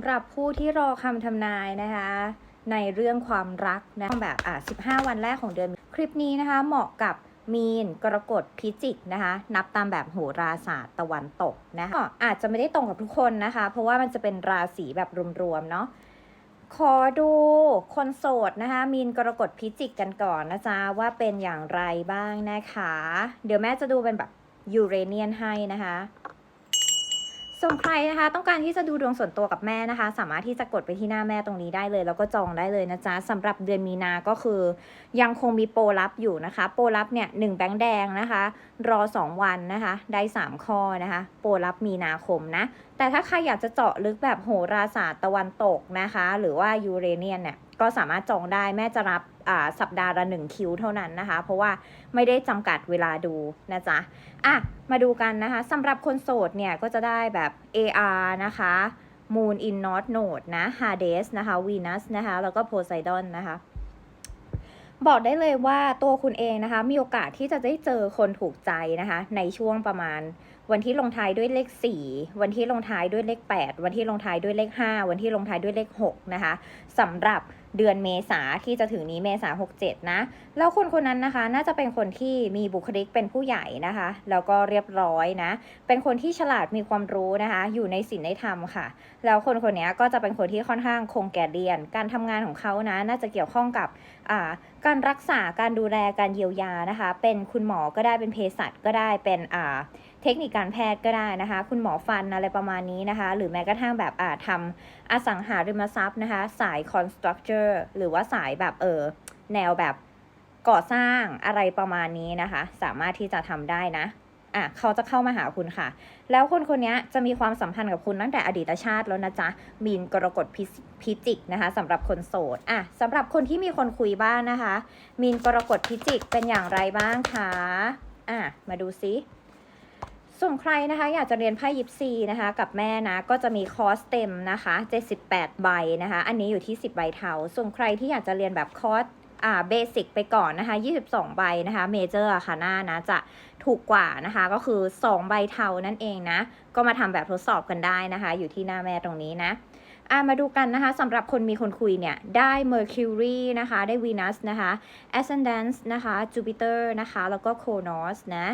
ำหรับผู้ที่รอคำทำนายนะคะ ในเรื่องความรักนะแบบอะ15 วันแรกของเดือน คลิปนี้นะคะ เหมาะกับมีนกรกฎพิจิกนะคะ นับตามแบบโหราศาสตร์ตะวันตกนะคะก็อาจจะไม่ได้ตรงกับทุกคนนะคะ เพราะว่ามันจะเป็นราศีแบบรวมๆเนาะขอดูคนโสดนะคะ มีนกรกฎพิจิกกันก่อนนะจ๊ะว่าเป็นอย่างไรบ้างนะคะ เดี๋ยวแม่จะดูเป็นแบบยูเรเนียนให้นะคะ ส่วนใครนะคะ ต้องการที่จะดูดวงส่วนตัวกับแม่นะคะ สามารถที่จะกดไปที่หน้าแม่ตรงนี้ได้เลย แล้วก็จองได้เลยนะจ๊ะสำหรับเดือนมีนาก็คือ ยังคงมีโปรลับอยู่นะคะ โปรลับเนี่ยหนึ่งแบงค์แดงนะคะ รอ 2 วันนะคะ ได้ 3 ข้อนะคะ โปรลับมีนาคมนะ แต่ถ้าใครอยากจะเจาะลึกแบบโหราศาสตร์ตะวันตกนะคะ หรือว่ายูเรเนียนเนี่ยก็สามารถจองได้แม่จะรับ สัปดาห์ละหนึ่งคิวเท่านั้นนะคะ เพราะว่าไม่ได้จำกัดเวลาดูนะจ๊ะอะมาดูกันนะคะสำหรับคนโสดเนี่ยก็จะได้แบบ AR นะคะ Moon in North Node นะ Hades นะคะ Venus นะคะ แล้วก็ Poseidon นะคะบอกได้เลยว่าตัวคุณเองนะคะ มีโอกาสที่จะได้เจอคนถูกใจนะคะ ในช่วงประมาณ วันที่ลงท้ายด้วยเลข 4 วันที่ลงท้ายด้วยเลข 8 วันที่ลงท้ายด้วยเลข 5 วันที่ลงท้ายด้วยเลข 6 นะคะสำหรับเดือนเมษาที่จะถึงนี้เมษา67 นะ แล้วคนคนนั้นนะคะ น่าจะเป็นคนที่มีบุคลิกเป็นผู้ใหญ่นะคะ แล้วก็เรียบร้อยนะ เป็นคนที่ฉลาดมีความรู้นะคะ อยู่ในศีลในธรรมค่ะ แล้วคนคนนี้ก็จะเป็นคนที่ค่อนข้างคงแก่เรียน การทำงานของเขานะ น่าจะเกี่ยวข้องกับการรักษาการดูแลการเยียวยานะคะ เป็นคุณหมอก็ได้เป็นเภสัชก็ได้เป็นอ่า เทคนิคการแพทย์ก็ได้นะคะ คุณหมอฟันอะไรประมาณนี้นะคะ หรือแม้กระทั่งแบบอาทำอสังหาริมทรัพย์นะคะ สาย constructor หรือว่าสายแบบเออแนวแบบก่อสร้างอะไรประมาณนี้นะคะ สามารถที่จะทำได้นะอะเขาจะเข้ามาหาคุณค่ะ แล้วคนคนนี้จะมีความสัมพันธ์กับคุณตั้งแต่อดีตชาติแล้วนะจ๊ะ มีนกรกฎพิจิพิจิกนะคะสำหรับคนโสดอะสำหรับคนที่มีคนคุยบ้างนะคะ มีนกรกฎพิจิกเป็นอย่างไรบ้างคะอะมาดูซิ ส่วนใครนะคะอยากจะเรียนไพ่ยิปซีนะคะ กับแม่นะก็จะมีคอร์สเต็มนะคะ 78 ใบนะคะ อันนี้อยู่ที่ 10 ใบเทาส่วนใครที่อยากจะเรียนแบบคอร์สอ่าเบสิกไปก่อนนะคะ 22 ใบนะคะเมเจอร์ค่ะหน้านะจะถูกกว่านะคะ ก็คือ 2 ใบเทานั่นเองนะ ก็มาทำแบบทดสอบกันได้นะคะ อยู่ที่หน้าแม่ตรงนี้นะอะมาดูกันนะคะสำหรับคนมีคนคุยเนี่ย ได้ Mercury นะคะ ได้ Venus นะคะ Ascendant นะคะ Jupiter นะคะ แล้วก็ Kronos นะ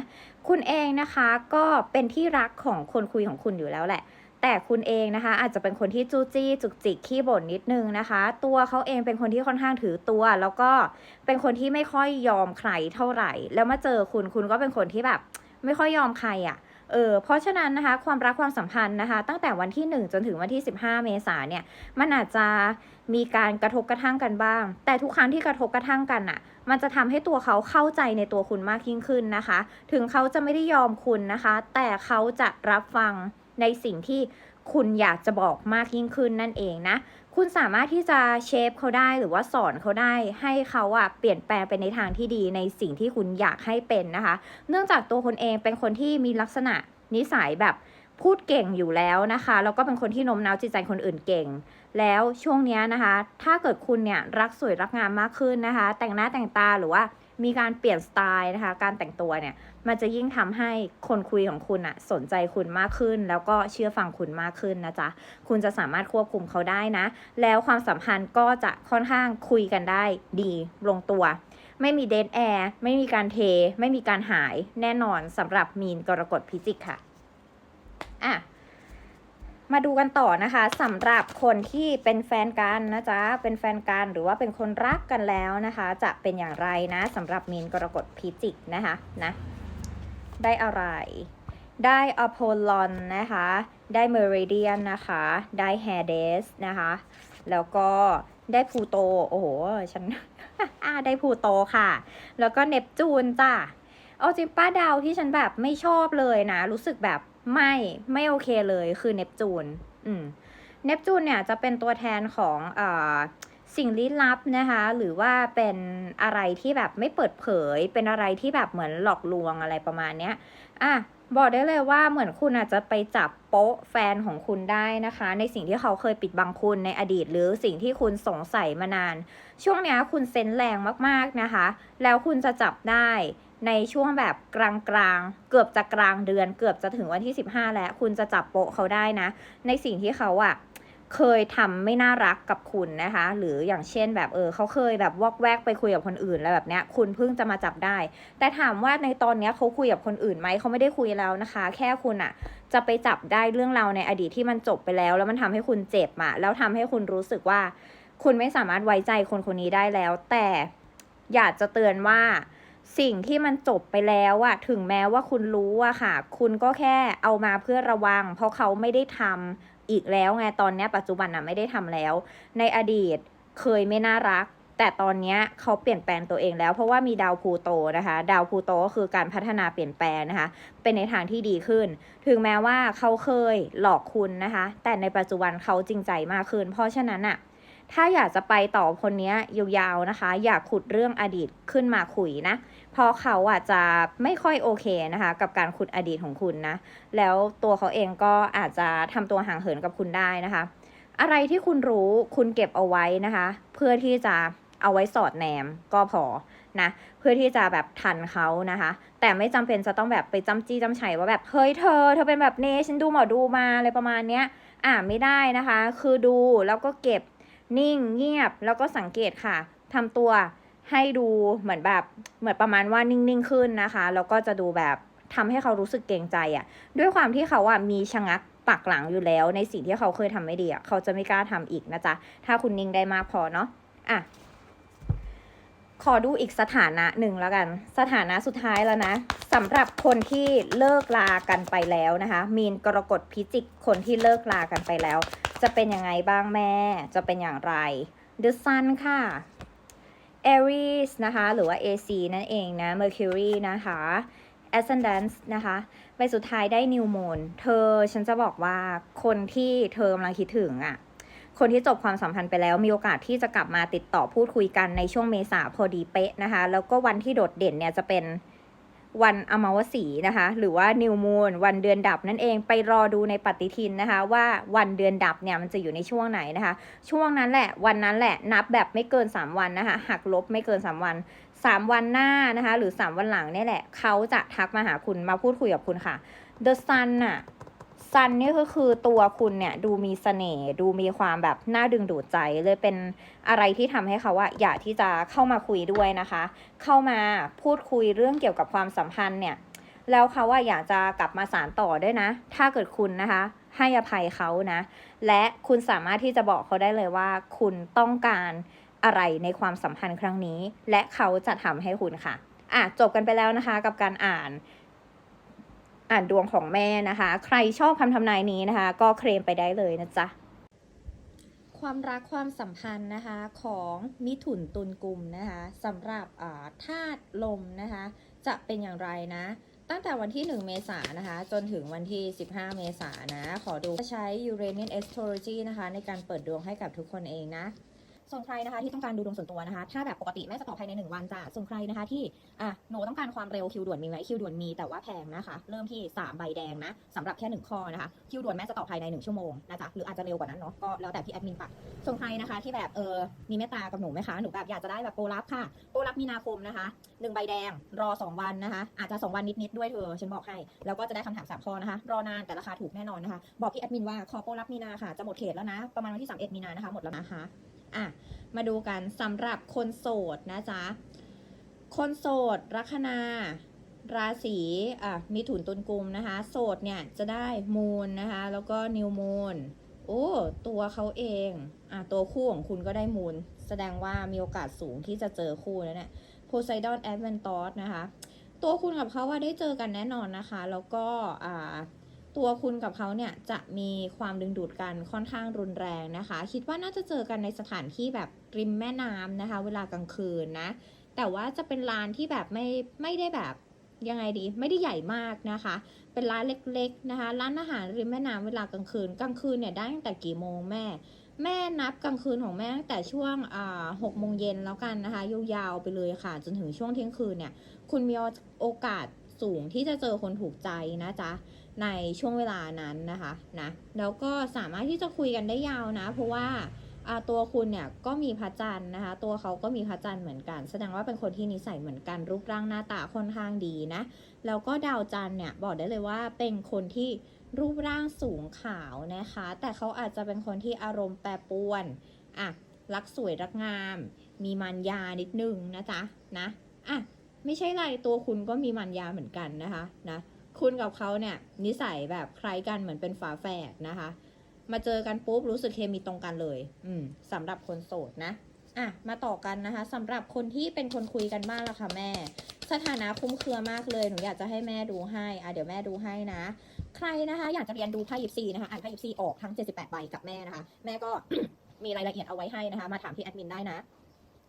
คุณเองนะคะก็เป็นที่รักของคนคุยของคุณอยู่แล้วแหละ แต่คุณเองนะคะ อาจจะเป็นคนที่จู้จี้จุกจิกขี้บ่นนิดนึงนะคะ ตัวเขาเองเป็นคนที่ค่อนข้างถือตัว แล้วก็เป็นคนที่ไม่ค่อยยอมใครเท่าไหร่ แล้วมาเจอคุณคุณก็เป็นคนที่แบบ ไม่ค่อยยอมใครอะ่ะเออเพราะฉะนั้นนะคะความรักความสัมพันธ์นะคะ ตั้งแต่วันที่ 1 จนถึงวันที่ 15 เมษาเนี่ยมันอาจจะมีการกระทบกระทั่งกันบ้าง แต่ทุกครั้งที่กระทบกระทั่งกันน่ะ มันจะทำให้ตัวเขาเข้าใจในตัวคุณมากยิ่งขึ้นนะคะ ถึงเขาจะไม่ได้ยอมคุณนะคะ แต่เขาจะรับฟังในสิ่งที่คุณอยากจะบอกมากยิ่งขึ้นนั่นเองนะ คุณสามารถที่จะเชฟเขาได้หรือว่าสอนเขาได้ ให้เขาอะเปลี่ยนแปลงไปในทางที่ดีในสิ่งที่คุณอยากให้เป็นนะคะ เนื่องจากตัวคุณเองเป็นคนที่มีลักษณะนิสัยแบบพูดเก่งอยู่แล้วนะคะ แล้วก็เป็นคนที่โน้มน้าวจิตใจคนอื่นเก่ง แล้วช่วงนี้นะคะ ถ้าเกิดคุณเนี่ยรักสวยรักงามมากขึ้นนะคะ แต่งหน้าแต่งตาหรือว่ามีการเปลี่ยนสไตล์นะคะ การแต่งตัวเนี่ย มันจะยิ่งทำให้คนคุยของคุณอะสนใจคุณมากขึ้น แล้วก็เชื่อฟังคุณมากขึ้นนะจ๊ะ คุณจะสามารถควบคุมเขาได้นะ แล้วความสัมพันธ์ก็จะค่อนข้างคุยกันได้ดีลงตัว ไม่มีเดทแอร์ ไม่มีการเท ไม่มีการหายแน่นอนสำหรับมีนกรกฎพิจิกค่ะ อะ มาดูกันต่อนะคะสำหรับคนที่เป็นแฟนกันนะจ๊ะเป็นแฟนกันหรือว่าเป็นคนรักกันแล้วนะคะ จะเป็นอย่างไรนะสำหรับมีนกรกฎพิจิกนะคะนะได้อะไร ได้อโพลอนนะคะ ได้เมริเดียนนะคะ ได้แฮเดสนะคะ แล้วก็ได้พูโต โอ้โห ฉันอ่าได้พูโตค่ะ แล้วก็เนปจูนจ้ะเอาจริงป้าดาวที่ฉันแบบไม่ชอบเลยนะ รู้สึกแบบ ไม่ไม่โอเคเลยคือเนปจูนอืมเนปจูนเนี่ยจะเป็นตัวแทนของอ่อสิ่งลี้ลับนะคะ หรือว่าเป็นอะไรที่แบบไม่เปิดเผย เป็นอะไรที่แบบเหมือนหลอกลวงอะไรประมาณเนี้ยอะบอกได้เลยว่าเหมือนคุณอาจจะไปจับโป๊ะแฟนของคุณได้นะคะ ในสิ่งที่เขาเคยปิดบังคุณในอดีต หรือสิ่งที่คุณสงสัยมานาน ช่วงนี้คุณเซนแรงมากๆนะคะ แล้วคุณจะจับได้ ในช่วงแบบกลางๆเกือบจะกลางเดือน เกือบจะถึงวันที่ 15 แล้ว คุณจะจับโปะเขาได้นะ ในสิ่งที่เขาอะเคยทำไม่น่ารักกับคุณนะคะ หรืออย่างเช่นแบบเออเขาเคยแบบวอกแวกไปคุยกับคนอื่นแล้วแบบเนี้ย คุณเพิ่งจะมาจับได้ แต่ถามว่าในตอนเนี้ยเขาคุยกับคนอื่นไหมเขาไม่ได้คุยแล้วนะคะ แค่คุณอะจะไปจับได้เรื่องราวในอดีตที่มันจบไปแล้ว แล้วมันทำให้คุณเจ็บอะแล้วทำให้คุณรู้สึกว่า คุณไม่สามารถไว้ใจคนคนนี้ได้แล้ว แต่อยากจะเตือนว่า สิ่งที่มันจบไปแล้วอะถึงแม้ว่าคุณรู้อะค่ะ คุณก็แค่เอามาเพื่อระวัง เพราะเขาไม่ได้ทำอีกแล้วไงตอนนี้ปัจจุบันอะไม่ได้ทำแล้ว ในอดีตเคยไม่น่ารัก แต่ตอนนี้เขาเปลี่ยนแปลงตัวเองแล้ว เพราะว่ามีดาวพลูโตนะคะ ดาวพลูโตก็คือการพัฒนาเปลี่ยนแปลงนะคะ เป็นในทางที่ดีขึ้น ถึงแม้ว่าเขาเคยหลอกคุณนะคะ แต่ในปัจจุบันเขาจริงใจมากขึ้น เพราะฉะนั้นอะถ้าอยากจะไปต่อคนนี้ยาวๆนะคะ อยากขุดเรื่องอดีตขึ้นมาคุยนะ เพราะเขาอาจจะไม่ค่อยโอเคนะคะ กับการขุดอดีตของคุณนะ แล้วตัวเขาเองก็อาจจะทำตัวห่างเหินกับคุณได้นะคะ อะไรที่คุณรู้คุณเก็บเอาไว้นะคะ เพื่อที่จะเอาไว้สอดแนมก็พอนะเพื่อที่จะแบบทันเขานะคะ แต่ไม่จำเป็นจะต้องแบบไปจำจี้จำชัยว่าแบบเฮ้ยเธอเธอเป็นแบบเนฉันดูหมอดูมาอะไรประมาณเนี้ยอ่าไม่ได้นะคะ คือดูแล้วก็เก็บนิ่งเงียบแล้วก็สังเกตค่ะทำตัว ให้ดูเหมือนแบบเหมือนประมาณว่านิ่งๆขึ้นนะคะ แล้วก็จะดูแบบทำให้เขารู้สึกเกรงใจอะ่ะ ด้วยความที่เขาอะมีชะงักปักหลังอยู่แล้ว ในสิ่งที่เขาเคยทำไม่ดีอะเขาจะไม่กล้าทำอีกนะจ๊ะ ถ้าคุณนิ่งได้มากพอเนาะอะขอดูอีกสถานะหนึ่งแล้วกัน สถานะสุดท้ายแล้วนะสำหรับคนที่เลิกลากันไปแล้วนะคะ มีนกรกฎพิจิกคนที่เลิกลากันไปแล้ว จะเป็นยังไงบ้างแม่ จะเป็นอย่างไร The Sun ค่ะ Aries นะคะ หรือว่า AC นั่นเองนะ Mercury นะคะ Ascendant นะคะใบสุดท้ายได้ New Moon เธอฉันจะบอกว่าคนที่เธอกำลังคิดถึงอะ่ะ คนที่จบความสัมพันธ์ไปแล้วมีโอกาสที่จะกลับมาติดต่อพูดคุยกันในช่วงเมษาพอดีเป๊ะนะคะ แล้วก็วันที่โดดเด่นเนี่ยจะเป็น วันอมาวสีนะคะ หรือว่านิวมูนวันเดือนดับนั่นเองไปรอดูในปฏิทินนะคะ ว่าวันเดือนดับเนี่ยมันจะอยู่ในช่วงไหนนะคะ ช่วงนั้นแหละวันนั้นแหละนับแบบไม่เกิน 3 วันนะคะหักลบไม่เกิน 3 วัน 3 วันหน้านะคะ หรือ 3 วันหลังนี่แหละเขาจะทักมาหาคุณมาพูดคุยกับคุณค่ะ The Sun น่ะ ซันนี่ก็คือตัวคุณเนี่ยดูมีเสน่ห์ดูมีความแบบน่าดึงดูดใจเลยเป็นอะไรที่ทำให้เขาว่าอยากที่จะเข้ามาคุยด้วยนะคะ เข้ามาพูดคุยเรื่องเกี่ยวกับความสัมพันธ์เนี่ยแล้วเขาว่าอยากจะกลับมาสารต่อด้วยนะ ถ้าเกิดคุณนะคะ ให้อภัยเขานะ และคุณสามารถที่จะบอกเขาได้เลยว่า คุณต้องการอะไรในความสัมพันธ์ครั้งนี้ และเขาจะทำให้คุณค่ะอะจบกันไปแล้วนะคะกับการอ่าน อ่านดวงของแม่นะคะ ใครชอบคำทำนายนี้นะคะ ก็เคลมไปได้เลยนะจ๊ะความรักความสัมพันธ์นะคะของมิถุนตุลกุมนะคะสำหรับธาตุลมนะคะจะเป็นอย่างไรนะ ตั้งแต่วันที่ 1 เมษายนนะคะจนถึงวันที่ 15 เมษายนนะ ขอดูใช้ Uranian Astrology นะคะในการเปิดดวงให้กับทุกคนเองนะ ส่วนใครนะคะที่ต้องการดูดวงส่วนตัวนะคะ ถ้าแบบปกติแม่จะตอบภายใน 1 วันจ้ะส่วนใครนะคะที่อะหนูต้องการความเร็วคิวด่วนมีไหมคิวด่วนมีแต่ว่าแพงนะคะ เริ่มที่ 3 ใบแดงนะสำหรับแค่ 1 ข้อนะคะคิวด่วนแม่จะตอบภายใน 1 ชั่วโมงนะจ๊ะหรืออาจจะเร็วกว่านั้นเนาะก็แล้วแต่พี่แอดมินปะส่วนใครนะคะที่แบบเออมีเมตตากับหนูไหมคะหนูแบบอยากจะได้แบบโปรลับค่ะโปรลับมีนาคมนะคะ1ใบแดงรอ 2 วันนะคะ อาจจะ 2 วันนิดๆด้วยเธอฉันบอกให้แล้วก็จะได้คำถามสามข้อนะคะ รอนานแต่ราคาถูกแน่นอนนะคะ บอกพี่แอดมินว่าขอโปรลับมีนาค่ะจะหมดเขตแล้วนะประมาณวันที่31มีนานะคะหมดแล้วนะคะ อะมาดูกันสำหรับคนโสดนะจ๊ะ คนโสด ลัคนา ราศีอะมีถุนตุนกุมนะคะ โสดเนี่ยจะได้มูนนะคะ แล้วก็นิวมูนโอ้ตัวเขาเองอะตัวคู่ของคุณก็ได้มูนแสดงว่ามีโอกาสสูงที่จะเจอคู่แล้วเนี่ยโพไซดอนแอดเวนตอสนะคะ ตัวคุณกับเขาว่าได้เจอกันแน่นอนนะคะ แล้วก็อ่า ตัวคุณกับเขาเนี่ยจะมีความดึงดูดกันค่อนข้างรุนแรงนะคะ คิดว่าน่าจะเจอกันในสถานที่แบบริมแม่น้ำนะคะ เวลากลางคืนนะ แต่ว่าจะเป็นร้านที่แบบไม่ไม่ได้แบบยังไงดีไม่ได้ใหญ่มากนะคะ เป็นร้านเล็กๆนะคะ ร้านอาหารริมแม่น้ำเวลากลางคืน กลางคืนเนี่ยได้ตั้งแต่กี่โมงแม่ แม่นับกลางคืนของแม่ตั้งแต่ช่วงอ่าหกโมงเย็นแล้วกันนะคะยาวๆไปเลยค่ะ จนถึงช่วงเที่ยงคืนเนี่ย คุณมีโอกาสสูงที่จะเจอคนถูกใจนะจ๊ะ ในช่วงเวลานั้นนะคะนะแล้วก็สามารถที่จะคุยกันได้ยาวนะ เพราะว่าตัวคุณเนี่ยก็มีพระจันทร์นะคะ ตัวเขาก็มีพระจันทร์เหมือนกัน แสดงว่าเป็นคนที่นิสัยเหมือนกันรูปร่างหน้าตาค่อนข้างดีนะแล้วก็ดาวจันทร์เนี่ยบอกได้เลยว่าเป็นคนที่รูปร่างสูงขาวนะคะ แต่เขาอาจจะเป็นคนที่อารมณ์แปรปรวนอะรักสวยรักงาม มีมันยานิดนึงนะจ๊ะนะอะไม่ใช่ไรตัวคุณก็มีมันยาเหมือนกันนะคะนะ คุณกับเขาเนี่ยนิสัยแบบคล้ายกันเหมือนเป็นฝาแฝดนะคะ มาเจอกันปุ๊บรู้สึกเคมีตรงกันเลย อืมสำหรับคนโสดนะอะมาต่อกันนะคะสำหรับคนที่เป็นคนคุยกันบ้างละค่ะแม่ สถานะคุ้มเครือมากเลยหนูอยากจะให้แม่ดูให้อะเดี๋ยวแม่ดูให้นะ ใครนะคะ อยากจะเรียนดูไพ่ยิปซีนะคะอ่านไพ่ยิปซีออกทั้ง 78ใบกับแม่นะคะ แม่ก็มีรายละเอียดเอาไว้ให้นะคะ มาถามที่แอดมินได้นะ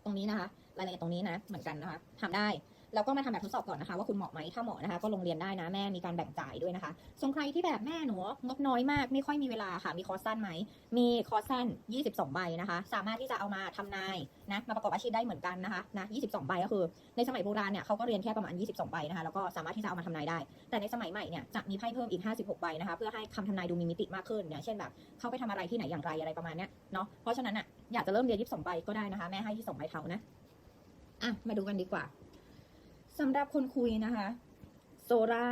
ตรงนี้นะคะ รายละเอียดตรงนี้นะ เหมือนกันนะคะทำได้ แล้วก็มาทำแบบทดสอบก่อนนะคะ ว่าคุณเหมาะไหมถ้าเหมาะนะคะ ก็ลงเรียนได้นะแม่มีการแบ่งจ่ายด้วยนะคะส่วนใครที่แบบแม่หนูงบน้อยมาก ไม่ค่อยมีเวลาค่ะ มีคอร์สสั้นไหมมีคอร์สสั้น 22 ใบนะคะ สามารถที่จะเอามาทำนายนะมาประกอบอาชีพได้เหมือนกันนะคะนะ22 ใบก็คือ ในสมัยโบราณเนี่ยเขาก็เรียนแค่ประมาณ 22 ใบนะคะแล้วก็สามารถที่จะเอามาทำนายได้ แต่ในสมัยใหม่เนี่ยจะมีไพ่เพิ่มอีก 56 ใบนะคะ เพื่อให้คำทำนายดูมีมิติมากขึ้นเนี่ยเช่นแบบเขาไปทำอะไรที่ไหนอย่างไรอะไรประมาณเนี้ยเนาะเพราะฉะนั้นอะอยากจะเริ่มเรียน22ใบก็ได้นะคะ แม่ให้ที่2ใบเท่านะอะมาดูกันดีกว่า สำหรับคนคุยนะคะโซรา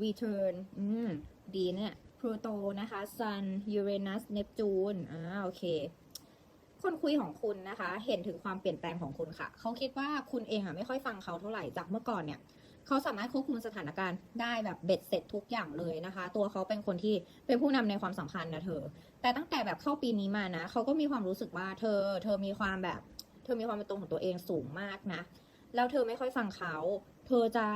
วีเทิร์นอืม ดีเนี่ยพลูโตนะคะซันยูเรนัสเนปจูนอ่าโอเคคนคุยของคุณนะคะ เห็นถึงความเปลี่ยนแปลงของคุณค่ะ เขาคิดว่าคุณเองอะไม่ค่อยฟังเขาเท่าไหร่จากเมื่อก่อนเนี่ย เขาสามารถควบคุมสถานการณ์ได้แบบเบ็ดเสร็จทุกอย่างเลยนะคะ ตัวเขาเป็นคนที่เป็นผู้นำในความสัมพันธ์นะเธอ แต่ตั้งแต่แบบเข้าปีนี้มานะ เขาก็มีความรู้สึกว่าเธอ เธอมีความแบบ เธอมีความเป็นตัวของตัวเองสูงมากนะ แล้วเธอไม่ค่อยฟังเขา เธอจะ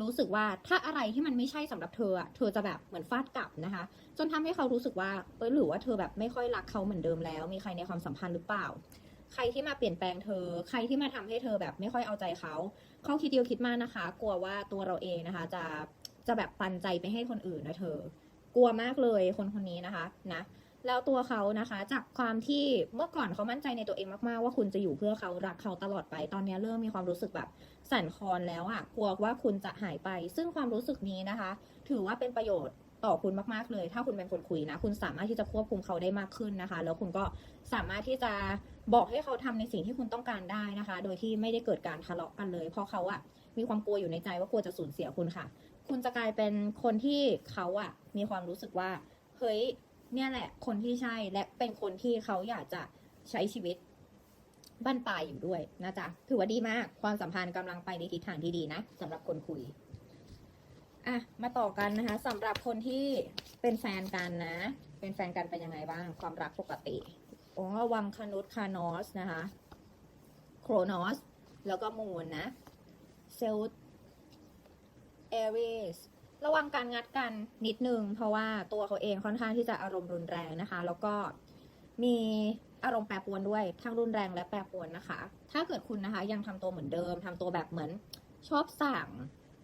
รู้สึกว่าถ้าอะไรที่มันไม่ใช่สำหรับเธอเธอจะแบบเหมือนฟาดกลับนะคะ จนทำให้เขารู้สึกว่าเออหรือว่าเธอแบบไม่ค่อยรักเขาเหมือนเดิมแล้ว มีใครในความสัมพันธ์หรือเปล่า ใครที่มาเปลี่ยนแปลงเธอ ใครที่มาทำให้เธอแบบไม่ค่อยเอาใจเขาเขาคิดเดียวคิดมากนะคะ กลัวว่าตัวเราเองนะคะ จะจะแบบปันใจไปให้คนอื่นนะเธอ กลัวมากเลยคนคนนี้นะคะ นะ แล้วตัวเขานะคะ จากความที่เมื่อก่อนเขามั่นใจในตัวเองมากๆ ว่าคุณจะอยู่เพื่อเขารักเขาตลอดไปตอนนี้เริ่มมีความรู้สึกแบบสั่นคลอนแล้วอะกลัวว่าคุณจะหายไป ซึ่งความรู้สึกนี้นะคะ ถือว่าเป็นประโยชน์ต่อคุณมากๆเลย ถ้าคุณเป็นคนคุยนะ คุณสามารถที่จะควบคุมเขาได้มากขึ้นนะคะ แล้วคุณก็สามารถที่จะบอกให้เขาทำในสิ่งที่คุณต้องการได้นะคะ โดยที่ไม่ได้เกิดการทะเลาะกันเลย เพราะเขาอะมีความกลัวอยู่ในใจว่ากลัวจะสูญเสียคุณค่ะ คุณจะกลายเป็นคนที่เขาอะมีความรู้สึกว่าเฮ้ย เนี่ยแหละ คนที่ใช่และเป็นคนที่เขาอยากจะใช้ชีวิตบ้านปลายอยู่ด้วยนะจ๊ะถือว่าดีมาก ความสัมพันธ์กำลังไปในทิศทางที่ดีนะสำหรับคนคุยอะมาต่อกันนะคะสำหรับคนที่เป็นแฟนกันนะ เป็นแฟนกันเป็นยังไงบ้าง ความรักปกติโอ้วังคนุษคานอสนะคะ โครนอส แล้วก็มูนนะ เซลเอริส ระวังการงัดกันนิดนึง เพราะว่าตัวเขาเองค่อนข้างที่จะอารมณ์รุนแรงนะคะ แล้วก็มีอารมณ์แปรปรวนด้วยทั้งรุนแรงและแปรปรวนนะคะ ถ้าเกิดคุณนะคะ ยังทำตัวเหมือนเดิมทำตัวแบบเหมือน ชอบสั่ง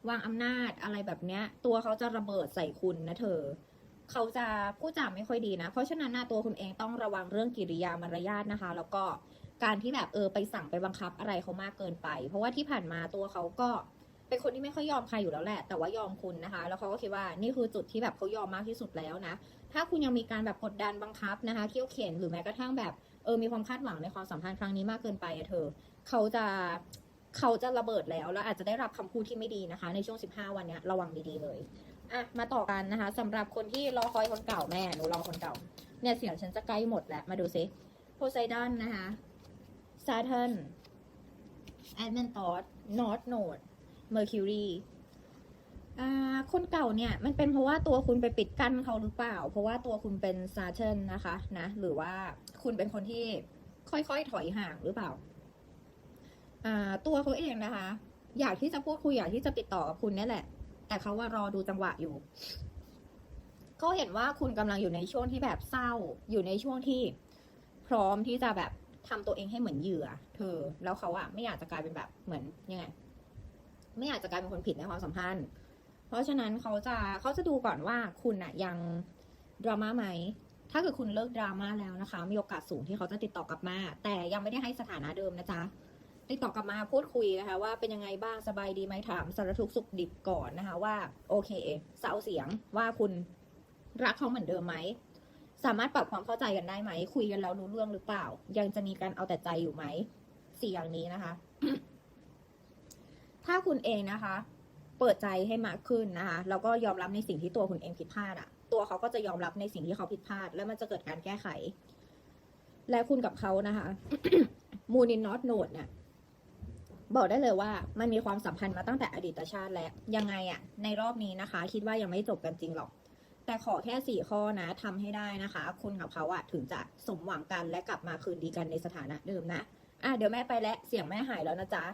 วางอำนาจอะไรแบบเนี้ย ตัวเขาจะระเบิดใส่คุณนะเธอเขาจะพูดจาไม่ค่อยดีนะ เพราะฉะนั้นหนะตัวคุณเองต้องระวังเรื่องกิริยามารยาทนะคะ แล้วก็การที่แบบเออไปสั่งไปบังคับอะไรเขามากเกินไป เพราะว่าที่ผ่านมาตัวเขาก็ เป็นคนที่ไม่ค่อยยอมใครอยู่แล้วแหละ แต่ว่ายอมคุณนะคะ แล้วเขาก็คิดว่านี่คือจุดที่แบบเขายอมมากที่สุดแล้วนะ ถ้าคุณยังมีการแบบกดดันบังคับนะคะเขี่ยวเข็นหรือแม้กระทั่งแบบเออมีความคาดหวังในความสัมพันธ์ครั้งนี้มากเกินไปอะเธอ เขาจะเขาจะระเบิดแล้วแล้วอาจจะได้รับคำพูดที่ไม่ดีนะคะ ในช่วง 15 วันเนี้ยระวังดีๆเลยอะมาต่อกันนะคะสำหรับคนที่รอคอยคนเก่าแม่หนูรอคนเก่า เนี่ยเสียงฉันจะใกล้หมดแล้วมาดูซิโพไซดอนนะคะซา t ท r n แอดเมนตอสนอตโนด Mercury อ่าคนเก่าเนี่ยมันเป็นเพราะว่าตัวคุณไปปิดกั้นเขาหรือเปล่า เพราะว่าตัวคุณเป็น s a t u r n นะคะนะหรือว่าคุณเป็นคนที่ค่อยๆถอยห่างหรือเปล่าอ่าตัวเขาเองนะคะ อยากที่จะพูดคุยอยากที่จะติดต่อกับคุณนี่แหละ แต่เขาว่ารอดูจังหวะอยู่เขาเห็นว่าคุณกำลังอยู่ในช่วงที่แบบเศร้า อยู่ในช่วงที่พร้อมที่จะแบบทำตัวเองให้เหมือนเหยื่อ เธอ แล้วเขาอะไม่อยากจะกลายเป็นแบบเหมือนยังไง ไม่อยากจะกลายเป็นคนผิดในความสัมพันธ์ เพราะฉะนั้นเขาจะเขาจะดูก่อนว่าคุณอะยังดราม่าไหม ถ้าเกิดคุณเลิกดราม่าแล้วนะคะ มีโอกาสสูงที่เขาจะติดต่อกลับมา แต่ยังไม่ได้ให้สถานะเดิมนะจ๊ะ ติดต่อกลับมาพูดคุยนะคะ ว่าเป็นยังไงบ้างสบายดีไหมถามสารทุกข์สุขดิบก่อนนะคะ ว่าโอเคเสาเสียงว่าคุณรักเขาเหมือนเดิมไหมสามารถปรับความเข้าใจกันได้ไหม คุยกันแล้วรู้เรื่องหรือเปล่า ยังจะมีการเอาแต่ใจอยู่ไหมสี่อย่างนี้นะคะ ถ้าคุณเองนะคะ เปิดใจให้มากขึ้นนะคะแล้วก็ยอมรับในสิ่งที่ตัวคุณเองผิดพลาดอะตัวเขาก็จะยอมรับในสิ่งที่เขาผิดพลาด แล้วมันจะเกิดการแก้ไข และคุณกับเขานะคะมูนินนอตโนดเนี่ยบอกได้เลยว่ามันมีความสัมพันธ์มาตั้งแต่อดีตชาติแล้วยังไงอะในรอบนี้นะคะ คิดว่ายังไม่จบกันจริงหรอก แต่ขอแค่สี่ข้อนะทำให้ได้นะคะ คุณกับเขาอะถึงจะสมหวังกันและกลับมาคืนดีกันในสถานะเดิมนะอะเดี๋ยวแม่ไปแล้วเสียงแม่หายแล้วนะจ๊ะ